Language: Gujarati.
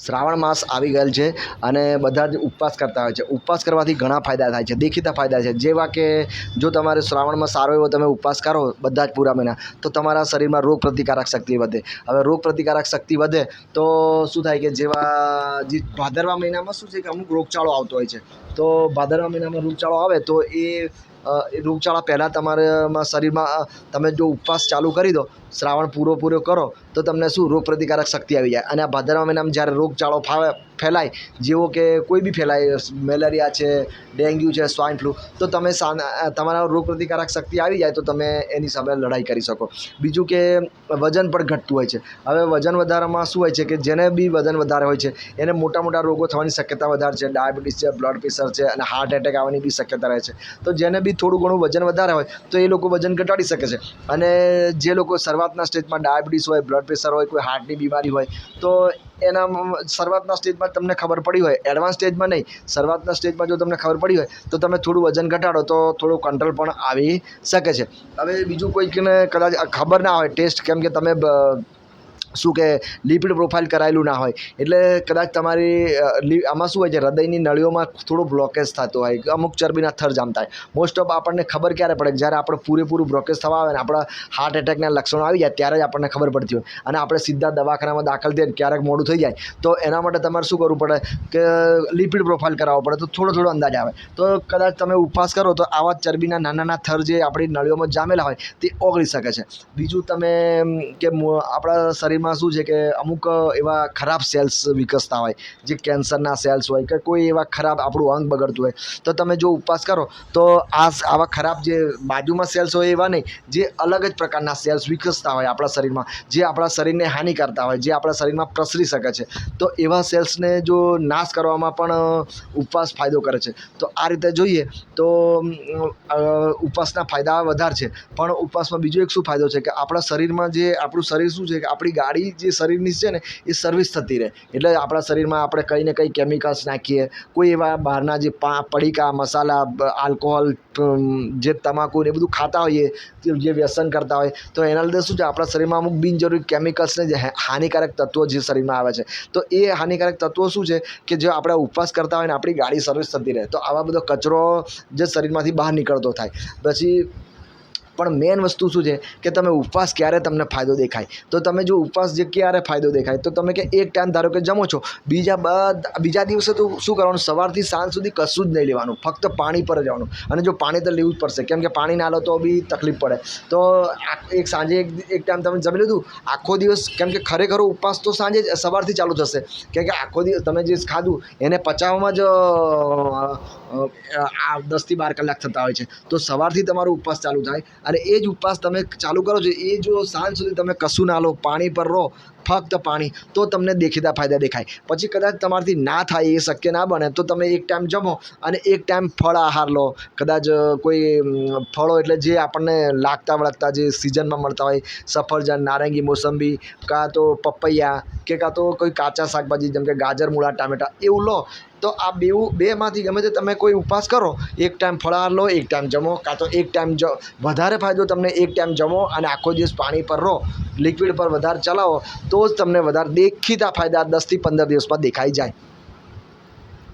શ્રાવણ માસ આવી ગયેલ છે અને બધા જ ઉપવાસ કરતા હોય છે. ઉપવાસ કરવાથી ઘણા ફાયદા થાય છે, દેખીતા ફાયદા છે. જેવા કે જો તમારે શ્રાવણમાં સારો એવો તમે ઉપવાસ કરો બધા જ પૂરા મહિના, તો તમારા શરીરમાં રોગ પ્રતિકારક શક્તિ વધે. હવે રોગ પ્રતિકારક શક્તિ વધે તો શું થાય કે જેવા જે ભાદરવા મહિનામાં શું છે કે અમુક રોગચાળો આવતો હોય છે. તો ભાદરવા મહિનામાં રોગચાળો આવે તો એ રોગચાળા પહેલાં તમારામાં શરીરમાં તમે જો ઉપવાસ ચાલુ કરી દો, શ્રાવણ પૂરો પૂરો કરો, તો તમને શું? રોગ પ્રતિકારક શક્તિ આવી જાય. અને આ ભાદરવા મહિનામાં જ્યારે રોગચાળો ફાવે ફેલાય. જેવો કે કોઈ બી ફેલાય, મેલેરિયા છે, ડેન્ગ્યુ છે સ્વાઇન ફ્લૂ, તો તમે તમારા રોગપ્રતિકારક શક્તિ આવી જાય તો તમે એની સામે લડાઈ કરી શકો. બીજું કે વજન પણ ઘટતું હોય છે. હવે વજન વધારામાં શું હોય છે કે જેને બી વજન વધારે હોય છે, એને મોટા મોટા રોગો થવાની શક્યતા વધારે છે. ડાયાબિટીસ છે, બ્લડ પ્રેશર છે અને હાર્ટ એટેક આવવાની બી શક્યતા રહે છે. તો જેને બી થોડું ઘણું વજન વધારે હોય, તો એ લોકો વજન ઘટાડી શકે છે. અને જે લોકો શરૂઆતના સ્ટેજમાં ડાયાબિટીસ હોય, બ્લડ પ્રેશર હોય, કોઈ હાર્ટની બીમારી હોય, તો એના શરૂઆતના સ્ટેજમાં તમને ખબર પડી હોય એડવાન્સ સ્ટેજમાં નહીં, શરૂઆતના સ્ટેજમાં જો તમને ખબર પડી હોય, તો તમે થોડું વજન ઘટાડો, તો થોડું કંટ્રોલ પણ આવી શકે છે. હવે બીજું કોઈકને કદાચ ખબર ના હોય ટેસ્ટ કેમ કે તમે શું કે લિપિડ પ્રોફાઇલ કરાયેલું ના હોય. એટલે કદાચ તમારી આમાં શું હોય છે, હૃદયની નળીઓમાં થોડો બ્લોકેજ થતો હોય, અમુક ચરબીના થર જામતા હોય મોસ્ટ ઓફ આપણને ખબર ક્યારે પડે જ્યારે આપણે પૂરેપૂરું બ્લોકેજ થવા આવે ને આપણા હાર્ટ એટેકના લક્ષણો આવી જાય ત્યારે જ આપણને ખબર પડતી હોય. અને આપણે સીધા દવાખાનામાં દાખલ થઈએ ક્યારેક મોડું થઈ જાય, તો એના માટે તમારે શું કરવું પડે કે લિપિડ પ્રોફાઇલ કરાવવો પડે, તો થોડો થોડો અંદાજ આવે. તો કદાચ તમે ઉપવાસ કરો તો આવા ચરબીના નાના નાના થર જે આપણી નળીઓમાં જામેલા હોય, તે ઓગળી શકે છે. બીજું તમે કે આપણા શરીરમાં શું છે કે અમુક એવા ખરાબ સેલ્સ વિકસતા હોય, જે કેન્સરના સેલ્સ હોય કે કોઈ એવા ખરાબ આપણું અંગ બગડતું હોય. તો તમે જો ઉપવાસ કરો, તો આ આવા ખરાબ જે બાજુમાં સેલ્સ હોય એવા નહીં, જે અલગ જ પ્રકારના સેલ્સ વિકસતા હોય આપણા શરીરમાં, જે આપણા શરીરને હાનિ કરતા હોય, જે આપણા શરીરમાં પ્રસરી શકે છે. તો એવા સેલ્સને જો નાશ કરવામાં પણ ઉપવાસ ફાયદો કરે છે. તો આ રીતે જોઈએ, તો ઉપવાસના ફાયદા વધારે છે. પણ ઉપવાસમાં બીજો એક શું ફાયદો છે કે આપણા શરીરમાં જે, આપણું શરીર શું છે કે આપણી ગાડી જે શરીરની છે ને, એ સર્વિસ થતી રહે. એટલે આપણા શરીરમાં આપણે કંઈ ને કંઈ કેમિકલ્સ નાખીએ. કોઈ એવા બહારના જે પા, પડીકા, મસાલા આલ્કોહોલ જે તમાકુ ને એ બધું ખાતા હોઈએ જે વ્યસન કરતા હોય, તો એના લીધે શું છે, આપણા શરીરમાં અમુક બિનજરૂરી કેમિકલ્સને જે હાનિકારક તત્વો જે શરીરમાં આવે છે. તો એ હાનિકારક તત્વો શું છે, કે જે આપણે ઉપવાસ કરતા હોય ને, આપણી ગાડી સર્વિસ થતી રહે. તો આવા બધો કચરો જે શરીરમાંથી બહાર નીકળતો થાય. પછી પણ મેન વસ્તુ શું છે કે તમે ઉપવાસ ક્યારે તમને ફાયદો દેખાય? તો તમે જો ઉપવાસ જે ક્યારે ફાયદો દેખાય? તો તમે કે એક ટાઈમ ધારો કે જમો છો, બીજા બધા, બીજા દિવસે તો શું કરવાનું? સવારથી સાંજ સુધી કશું જ નહીં લેવાનું, ફક્ત પાણી પર જ રહેવાનું. અને જો પાણી તો લેવું જ પડશે, કેમ કે પાણી ના લો તો બી તકલીફ પડે. તો એક સાંજે એક એક ટાઈમ તમે જમી લીધું, આખો દિવસ, કેમ કે ખરેખર ઉપવાસ તો સાંજે જ સવારથી ચાલુ થશે. કેમ કે આખો દિવસ તમે જે ખાધું, એને પચાવવામાં જ આ દસથી બાર કલાક થતા હોય છે. તો સવારથી તમારો ઉપવાસ ચાલુ થાય. અને એ જ ઉપવાસ તમે ચાલુ કરો છો, એ જો સાંજ સુધી તમે કશું ના લો, પાણી પર રહો, ફક્ત પાણી, તો તમને દેખીતા ફાયદા દેખાય. પછી કદાચ તમારાથી ના થાય, એ શક્ય ના બને, તો તમે એક ટાઈમ જમો અને એક ટાઈમ ફળ આહાર લો. કદાચ કોઈ ફળો એટલે જે આપણને લાગતા વળગતા, જે સિઝનમાં મળતા હોય, સફરજન, નારંગી, મોસંબી, કાં તો પપૈયા, કે કાં તો કોઈ કાચા શાકભાજી, જેમ કે ગાજર, મૂળા, ટામેટાં, એવું લો. તો આ બેવું બેમાંથી ગમે તે તમે કોઈ ઉપવાસ કરો, એક ટાઈમ ફળાહાર લો, એક ટાઈમ જમો, કાં તો એક ટાઈમ જ, વધારે ફાયદો તમને એક ટાઈમ જમો અને આખો દિવસ પાણી પર રહો લિક્વિડ પર વધારે ચલાવો, તો જ તમને વધારે દેખીતા ફાયદા દસથી પંદર દિવસમાં દેખાઈ જાય.